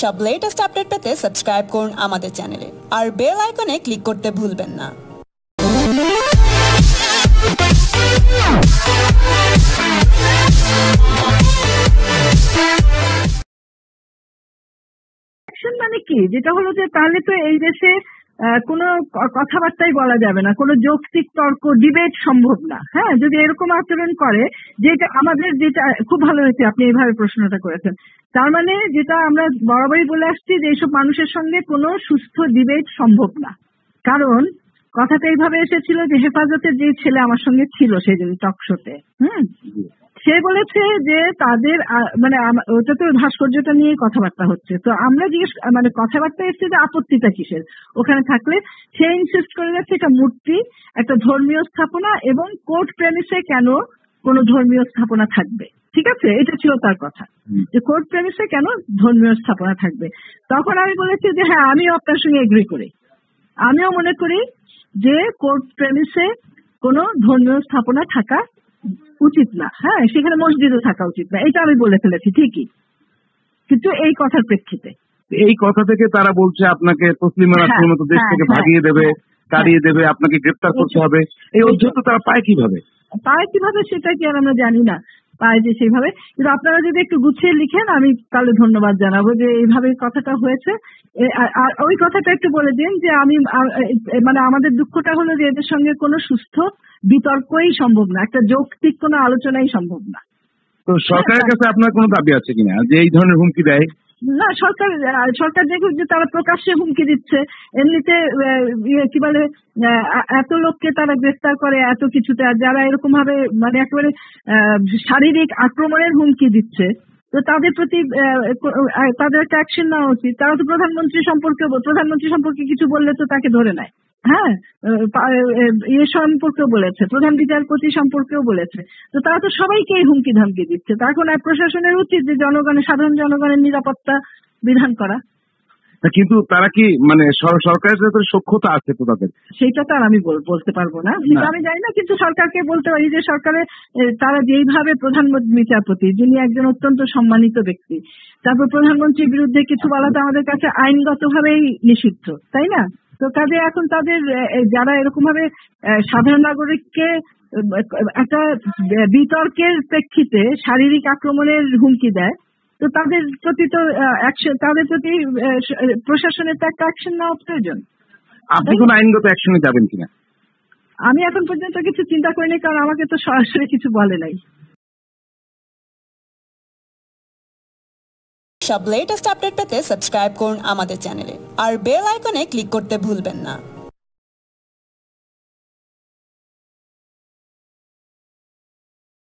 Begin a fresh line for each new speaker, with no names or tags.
সব latest update পেতে subscribe করুন আমাদের চ্যানেলে আর বেল আইকনে ক্লিক করতে ভুলবেন না।
মানে কি? যেটা হলো যে তাহলে তো এই দেশে কোনো কথাবার্তাই বলা যাবে না। কোনো যৌক্তিক তর্ক, ডিবেট সম্ভব না। হ্যাঁ যদি এরকম আচরণ করে, যেটা আমাদের যেটা, খুব ভালো হয়েছে, আপনি এইভাবে প্রশ্নটা করেছেন। তার মানে যেটা আমরা বরাবরই বলে আসছি যে এইসব মানুষের সঙ্গে কোনো সুস্থ ডিবেট সম্ভব না। কারণ কথাটা এইভাবে এসেছিল যে হেফাজতের যে ছেলে আমার সঙ্গে ছিল সেদিন টক শোতে। হুম? সে বলেছে যে তাদের মানে ওটা তো ভাস্কর্যটা নিয়ে কথাবার্তা হচ্ছে। তো আমরা জিজ্ঞেস মানে কথাবার্তা এসছে যে আপত্তিটা কিসের? ওখানে থাকলে সে ইনসিস্ট করে যাচ্ছে এটা মূর্তি একটা ধর্মীয় স্থাপনা এবং কোর্ট প্রেমিসে কেন কোনো ধর্মীয় স্থাপনা থাকবে? ঠিক আছে? এটা ছিল তার কথা। যে কোর্ট প্রেমিসে কেন ধর্মীয় স্থাপনা থাকবে? তখন আমি বলেছি যে হ্যাঁ আমিও আপনার সঙ্গে এগ্রি করি। আমিও মনে করি যে কোর্ট প্রেমিসে কোনো ধর্মীয় স্থাপনা থাকা উচিত না। হ্যাঁ সেখানে মসজিদে থাকা উচিত না। এটা আমি বলে ফেলেছি ঠিকই। কিন্তু এই কথার প্রেক্ষিতে।
এই কথা থেকে তারা বলছে আপনাকে তসলিমা
হ্যাঁ,
দেশ
হ্যাঁ,
থেকে
হ্যাঁ,
ভাগিয়ে দেবে তাড়িয়ে দেবে আপনাকে গ্রেপ্তার করতে হবে। এই অধ্যক্ষ তারা পায় কীভাবে?
পায় কীভাবে সেটা কি আর আমরা জানি না। পায় যে সেইভাবে। কিন্তু আপনারা যদি একটু গুছিয়ে লিখেন, আমি তাহলে ধন্যবাদ জানাব যে এইভাবে কথাটা হয়েছে। আর- ওই কথাটা একটু বলে দিন যে আমি মানে আমাদের দুঃখটা হলো যে এদের সঙ্গে কোনো সুস্থ বিতর্কই সম্ভব না। একটা যৌক্তিক কোনো আলোচনাই সম্ভব না।
তো সরকারের কাছে আপনার কোনো দাবি আছে কিনা যে এই ধরনের হুমকি দেয়?
না, সরকার সরকার দেখুক যে তারা প্রকাশ্যে হুমকি দিচ্ছে, এমনিতে ইয়ে কি বলে এত লোককে তারা গ্রেফতার করে, এত কিছুতে যারা এরকম ভাবে মানে একেবারে শারীরিক আক্রমণের হুমকি দিচ্ছে তো তাদের প্রতি তাদের একটা অ্যাকশন নেওয়া উচিত। তারা তো প্রধানমন্ত্রী সম্পর্কে প্রধানমন্ত্রী সম্পর্কে কিছু বললে তো তাকে ধরে নেয়। হ্যাঁ? ইয়ে সম্পর্কেও বলেছে, প্রধান বিচারপতি সম্পর্কেও বলেছে। তো তারা তো সবাইকেই হুমকি ধামকি দিচ্ছে। তা এখন আর প্রশাসনের উচিত যে জনগণের, সাধারণ জনগণের নিরাপত্তা বিধান করা।
কিন্তু তারা কি মানে সরকারের সাথে সক্ষতা আছে তো তাদের?
সেইটা তো আর আমি বলতে পারব না। সেটা আমি জানি না কিন্তু সরকারকে বলতে পারি যে সরকারের তারা যেইভাবে প্রধানমন্ত্রী বিচারপতি যিনি একজন অত্যন্ত সম্মানিত ব্যক্তি তারপর প্রধানমন্ত্রীর বিরুদ্ধে কিছু বলা তো আমাদের কাছে আইনগতভাবেই নিষিদ্ধ তাই না? তো কাজে এখন তাদের যারা এরকম ভাবে সাধারণ নাগরিককে একটা বিতর্কের প্রেক্ষিতে শারীরিক আক্রমণের হুমকি দেয় তো তাদের প্রতি তো অ্যাকশন তাদের প্রতি প্রশাসনের তো একটা অ্যাকশন নেওয়া প্রয়োজন।
আপনি কোন আইনগত অ্যাকশনে যাবেন কিনা?
আমি এখন পর্যন্ত কিছু চিন্তা করিনি কারণ আমাকে তো সরাসরি কিছু বলে নাই।
সব লেটেস্ট আপডেট পেতে সাবস্ক্রাইব করুন আমাদের চ্যানেলে আর বেল আইকনে ক্লিক করতে ভুলবেন না।